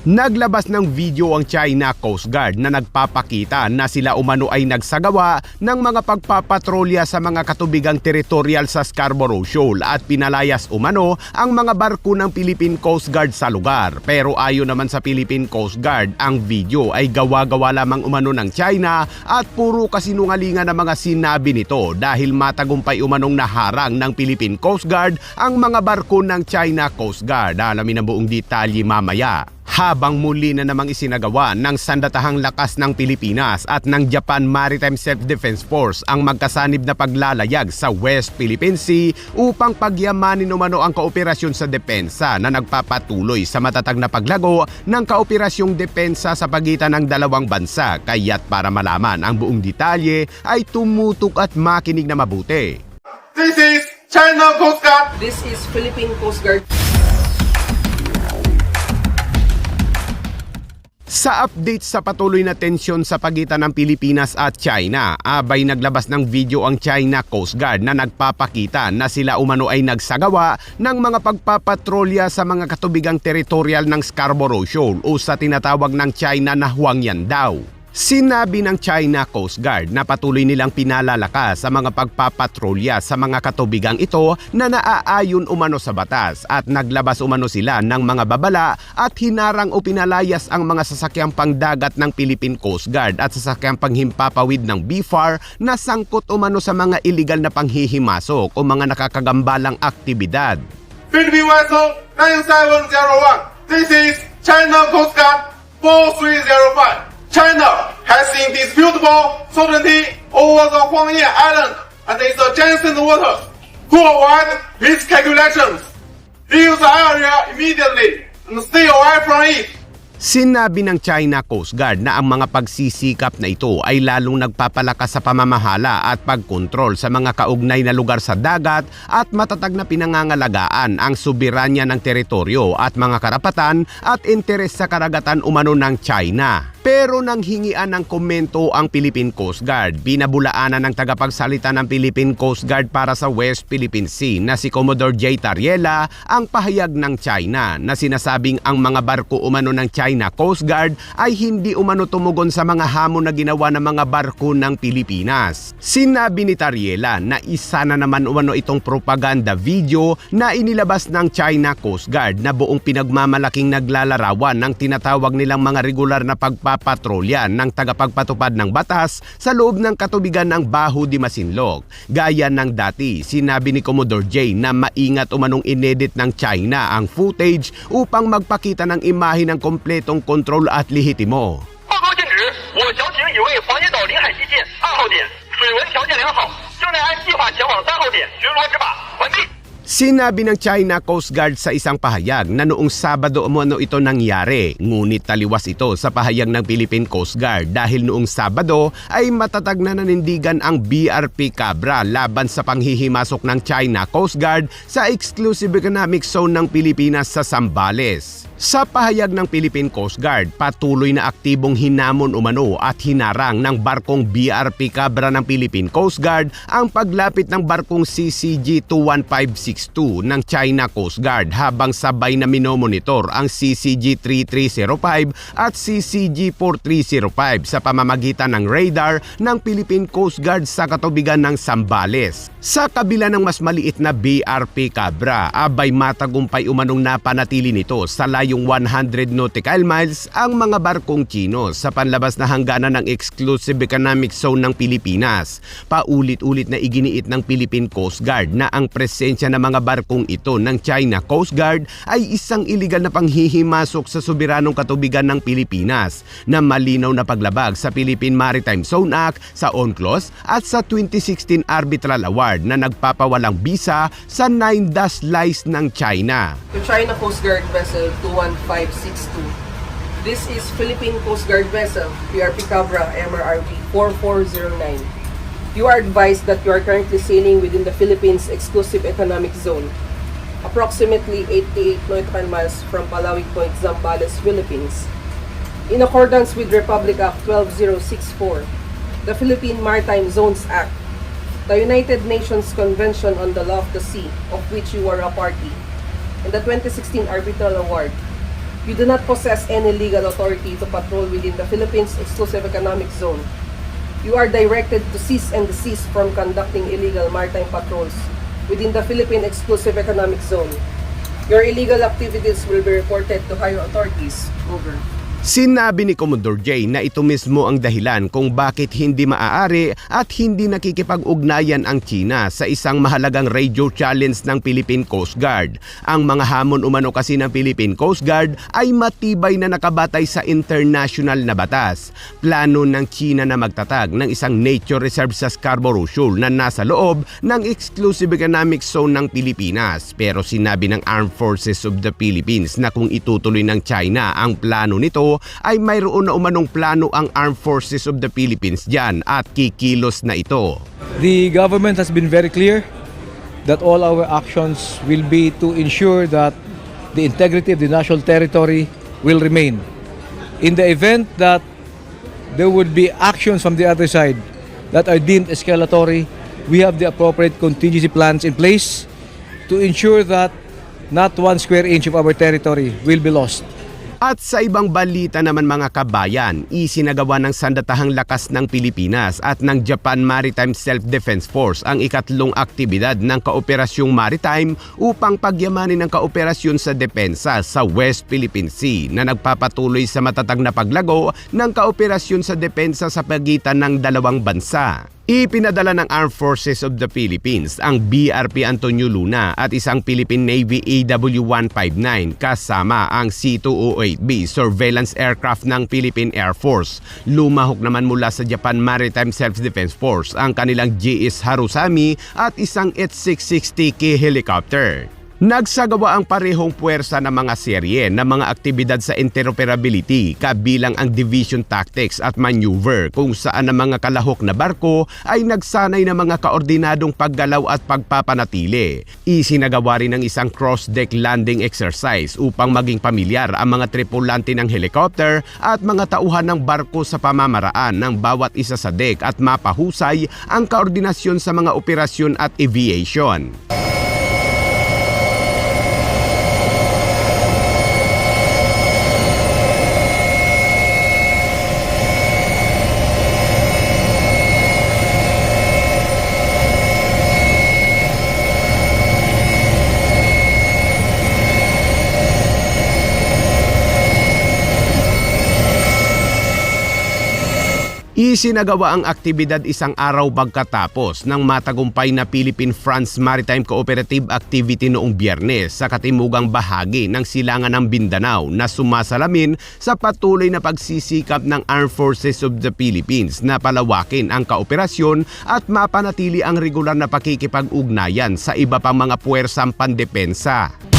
Naglabas ng video ang China Coast Guard na nagpapakita na sila umano ay nagsagawa ng mga pagpapatrolya sa mga katubigang teritorial sa Scarborough Shoal at pinalayas umano ang mga barko ng Philippine Coast Guard sa lugar. Pero ayon naman sa Philippine Coast Guard, ang video ay gawa-gawa lamang umano ng China at puro kasinungalingan ng mga sinabi nito dahil matagumpay umanong naharang ng Philippine Coast Guard ang mga barko ng China Coast Guard. Alamin ang buong detalye mamaya habang muli na namang isinagawa ng sandatahang lakas ng Pilipinas at ng Japan Maritime Self-Defense Force ang magkasanib na paglalayag sa West Philippine Sea upang pagyamanin umano ang kooperasyon sa depensa na nagpapatuloy sa matatag na paglago ng kaoperasyong depensa sa pagitan ng dalawang bansa. Kaya't para malaman ang buong detalye ay tumutok at makinig na mabuti. This is China Coast Guard. This is Philippine Coast Guard. Sa update sa patuloy na tensyon sa pagitan ng Pilipinas at China, abay naglabas ng video ang China Coast Guard na nagpapakita na sila umano ay nagsagawa ng mga pagpapatrolya sa mga katubigang teritorial ng Scarborough Shoal o sa tinatawag ng China na Huangyan daw. Sinabi ng China Coast Guard na patuloy nilang pinalalakas sa mga pagpapatrolya sa mga katubigang ito na naaayon umano sa batas at naglabas umano sila ng mga babala at hinarang o pinalayas ang mga sasakyang pangdagat ng Philippine Coast Guard at sasakyang panghimpapawid ng BFAR na sangkot umano sa mga iligal na panghihimasok o mga nakakagambalang aktibidad. Philippine vessel 9701. This is China Coast Guard 4305. China has indisputable sovereignty over the Huangyan Island and its adjacent waters. To avoid miscalculations, leave the area immediately and stay away from it. Sinabi ng China Coast Guard na ang mga pagsisikap na ito ay lalong nagpapalakas sa pamamahala at pagkontrol sa mga kaugnay na lugar sa dagat at matatag na pinangangalagaan ang soberanya ng teritoryo at mga karapatan at interes sa karagatan umano ng China. Pero nang hingian ng komento ang Philippine Coast Guard, binabulaanan ng tagapagsalita ng Philippine Coast Guard para sa West Philippine Sea na si Commodore J. Tariela ang pahayag ng China na sinasabing ang mga barko umano ng China Coast Guard ay hindi umano tumugon sa mga hamon na ginawa ng mga barko ng Pilipinas. Sinabi ni Tariela na isa na naman umano itong propaganda video na inilabas ng China Coast Guard na buong pinagmamalaking naglalarawan ng tinatawag nilang mga regular na pagpapatrolya ng tagapagpatupad ng batas sa loob ng katubigan ng Baho di Masinloc. Gaya ng dati, sinabi ni Commodore J na maingat umanong inedit ng China ang footage upang magpakita ng imahe ng kompletong kontrol at lehitimo. Sinabi ng China Coast Guard sa isang pahayag na noong Sabado umano ito nangyari. Ngunit taliwas ito sa pahayag ng Philippine Coast Guard dahil noong Sabado ay matatag na nanindigan ang BRP Cabra laban sa panghihimasok ng China Coast Guard sa Exclusive Economic Zone ng Pilipinas sa Sambales. Sa pahayag ng Philippine Coast Guard, patuloy na aktibong hinamon umano at hinarang ng barkong BRP Cabra ng Philippine Coast Guard ang paglapit ng barkong CCG 21562 ng China Coast Guard habang sabay na minomonitor ang CCG 3305 at CCG 4305 sa pamamagitan ng radar ng Philippine Coast Guard sa katubigan ng Sambales. Sa kabila ng mas maliit na BRP Cabra, abay matagumpay umanong napanatili nito sa layong 100 nautical miles ang mga barkong Chino sa panlabas na hangganan ng Exclusive Economic Zone ng Pilipinas. Paulit-ulit na iginiit ng Philippine Coast Guard na ang presensya ng mga barkong ito ng China Coast Guard ay isang iligal na panghihimasok sa soberanong katubigan ng Pilipinas na malinaw na paglabag sa Philippine Maritime Zone Act, sa UNCLOS at sa 2016 Arbitral Award na nagpapawalang bisa sa 9 dash lies ng China. To China Coast Guard Vessel 21562. This is Philippine Coast Guard Vessel PRP Cabra MRRV 4409. You are advised that you are currently sailing within the Philippines Exclusive Economic Zone, approximately 88 nautical miles from Palawi Point, Zambales, Philippines. In accordance with Republic Act 12064, the Philippine Maritime Zones Act, the United Nations Convention on the Law of the Sea, of which you are a party, and the 2016 Arbitral Award, You do not possess any legal authority to patrol within the Philippines Exclusive Economic Zone. You are directed to cease and desist from conducting illegal maritime patrols within the Philippine Exclusive Economic Zone. Your illegal activities will be reported to higher authorities. Over. Sinabi ni Commodore J na ito mismo ang dahilan kung bakit hindi maaari at hindi nakikipag-ugnayan ang China sa isang mahalagang radio challenge ng Philippine Coast Guard. Ang mga hamon umano kasi ng Philippine Coast Guard ay matibay na nakabatay sa international na batas. Plano ng China na magtatag ng isang nature reserve sa Scarborough Shoal na nasa loob ng exclusive economic zone ng Pilipinas. Pero sinabi ng Armed Forces of the Philippines na kung itutuloy ng China ang plano nito ay mayroon na umanong plano ang Armed Forces of the Philippines dyan at kikilos na ito. The government has been very clear that all our actions will be to ensure that the integrity of the national territory will remain. In the event that there would be actions from the other side that are deemed escalatory, we have the appropriate contingency plans in place to ensure that not one square inch of our territory will be lost. At sa ibang balita naman mga kabayan, isinagawa ng Sandatahang Lakas ng Pilipinas at ng Japan Maritime Self-Defense Force ang ikatlong aktibidad ng Kaoperasyong Maritime upang pagyamanin ang kooperasyon sa depensa sa West Philippine Sea na nagpapatuloy sa matatag na paglago ng kaoperasyon sa depensa sa pagitan ng dalawang bansa. Ipinadala ng Armed Forces of the Philippines ang BRP Antonio Luna at isang Philippine Navy AW-159 kasama ang C-208B surveillance aircraft ng Philippine Air Force. Lumahok naman mula sa Japan Maritime Self-Defense Force ang kanilang GS Harusami at isang H-660K helicopter. Nagsagawa ang parehong puwersa ng mga serye ng mga aktibidad sa interoperability kabilang ang division tactics at maneuver kung saan ang mga kalahok na barko ay nagsanay ng mga kaordinadong paggalaw at pagpapanatili. Isinagawa rin ng isang cross-deck landing exercise upang maging pamilyar ang mga tripulante ng helicopter at mga tauhan ng barko sa pamamaraan ng bawat isa sa deck at mapahusay ang kaordinasyon sa mga operasyon at aviation. Isinagawa ang aktibidad isang araw pagkatapos ng matagumpay na Philippine-France Maritime Cooperative Activity noong biyernes sa katimugang bahagi ng silangan ng Mindanao na sumasalamin sa patuloy na pagsisikap ng Armed Forces of the Philippines na palawakin ang kooperasyon at mapanatili ang regular na pakikipag-ugnayan sa iba pang mga puwersang pandepensa.